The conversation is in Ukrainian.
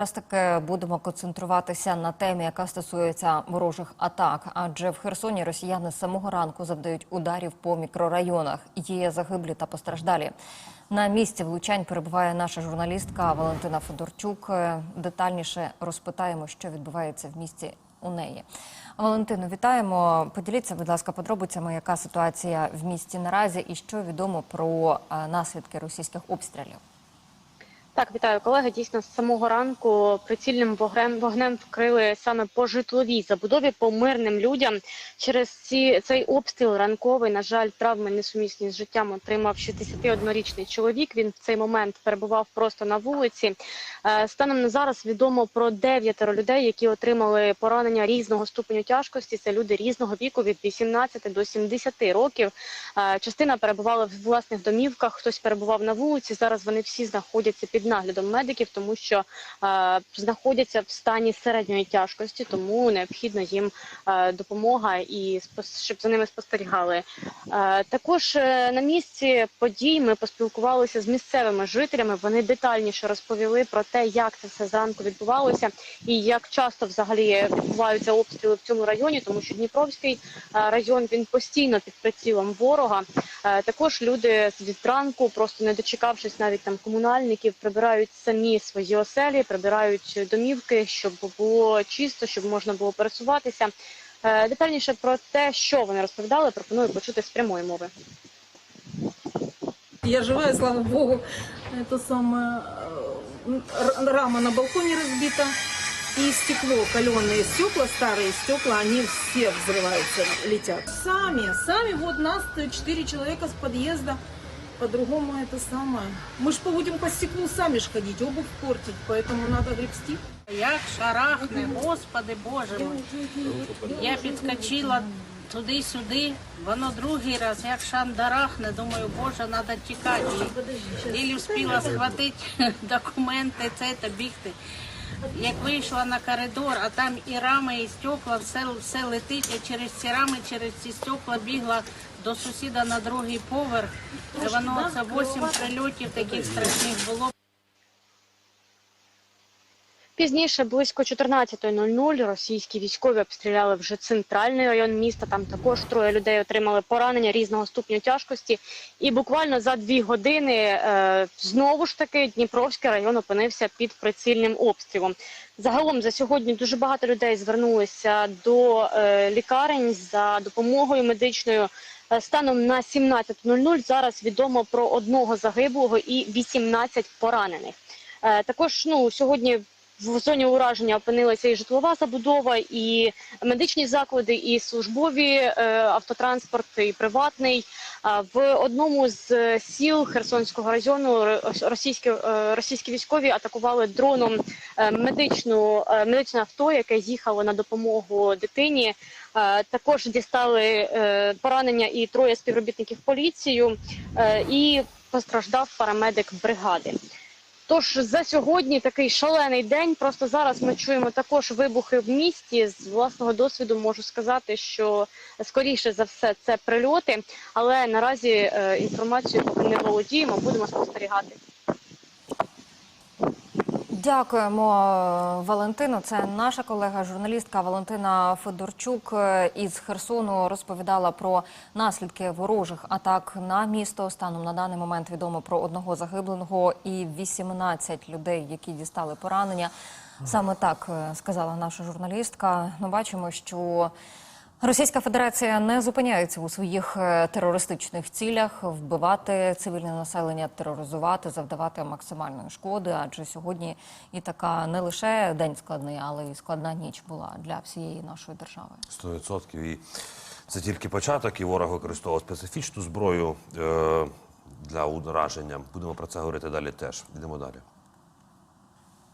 Зараз таки будемо концентруватися на темі, яка стосується ворожих атак. Адже в Херсоні росіяни з самого ранку завдають ударів по мікрорайонах. Є загиблі та постраждалі. На місці влучань перебуває наша журналістка Валентина Федорчук. Е, Детальніше розпитаємо, що відбувається в місті у неї. Валентину, вітаємо. Поділіться, будь ласка, подробицями, яка ситуація в місті наразі і що відомо про е, наслідки російських обстрілів. Так, вітаю колеги. Дійсно, з самого ранку прицільним вогнем вогнем вкрили саме по житловій забудові, по мирним людям. Через ці цей обстріл ранковий, на жаль, травми несумісні з життям отримав 61-річний чоловік. Він в цей момент перебував просто на вулиці. Е, Станом на зараз відомо про дев'ятеро людей, які отримали поранення різного ступеню тяжкості. Це люди різного віку від 18 до 70 років. Е, Частина перебувала в власних домівках, хтось перебував на вулиці. Зараз вони всі знаходяться під наглядом медиків, тому що е, знаходяться в стані середньої тяжкості, тому необхідна їм е, допомога і щоб за ними спостерігали. Е, також е, на місці подій ми поспілкувалися з місцевими жителями. Вони детальніше розповіли про те, як це все зранку відбувалося, і як часто взагалі відбуваються обстріли в цьому районі, тому що Дніпровський е, район він постійно під прицілом ворога. Е, Також люди від ранку, просто не дочекавшись навіть там комунальників, прибирають самі свої оселі, прибирають домівки, щоб було чисто, щоб можна було пересуватися. Е, Детальніше про те, що вони розповідали, пропоную почути з прямої мови. Я живая, слава богу. Это самое... э, р- Рама на балконе разбита. И стекло, каленые стекла, старые стекла, они все взрываются, летят. Сами, сами, вот нас э, четыре человека с подъезда. По-другому это самое. Мы ж будем по стеклу сами ж ходить, обувь портить, поэтому надо гребсти. Як шарахне, господи Боже мой. Я підскочила туди-сюди, воно другий раз, як шандарахне, думаю, Боже, треба тікати. Ілі встигла схватити документи, це та бігти. Як вийшла на коридор, а там і рами, і стекла, все, все летить, я через ці рами, через ці стекла бігла до сусіда на другий поверх. Воно це вісім прильотів таких страшних було. Пізніше, близько 14.00, російські військові обстріляли вже центральний район міста. Там також троє людей отримали поранення різного ступеню тяжкості. І буквально за дві години е, знову ж таки Дніпровський район опинився під прицільним обстрілом. Загалом за сьогодні дуже багато людей звернулися до е, лікарень за допомогою медичною. Е, Станом на 17.00 зараз відомо про одного загиблого і 18 поранених. Е, Також ну сьогодні в зоні ураження опинилася і житлова забудова, і медичні заклади, і службові е, автотранспорт, і приватний. В одному з е, сіл Херсонського району ро- російські, е, російські військові атакували дроном е, медичну е, медичне авто, яке їхало на допомогу дитині. Е, Також дістали е, поранення і троє співробітників поліцію, е, і постраждав парамедик бригади. Тож за сьогодні такий шалений день. Просто зараз ми чуємо також вибухи в місті. З власного досвіду можу сказати, що скоріше за все це прильоти, але наразі е, інформацію не володіємо, будемо спостерігати. Дякуємо, Валентину. Це наша колега, журналістка Валентина Федорчук е, із Херсону розповідала про наслідки ворожих атак на місто. Станом на даний момент відомо про одного загибленого і 18 людей, які дістали поранення. Саме так е, сказала наша журналістка. Ну, бачимо, що Російська Федерація не зупиняється у своїх е, терористичних цілях вбивати цивільне населення, тероризувати, завдавати максимальної шкоди. Адже сьогодні і така не лише день складний, але й складна ніч була для всієї нашої держави. 100%. І це тільки початок, і ворог використовував специфічну зброю е, для ураження. Будемо про це говорити далі теж. Йдемо далі.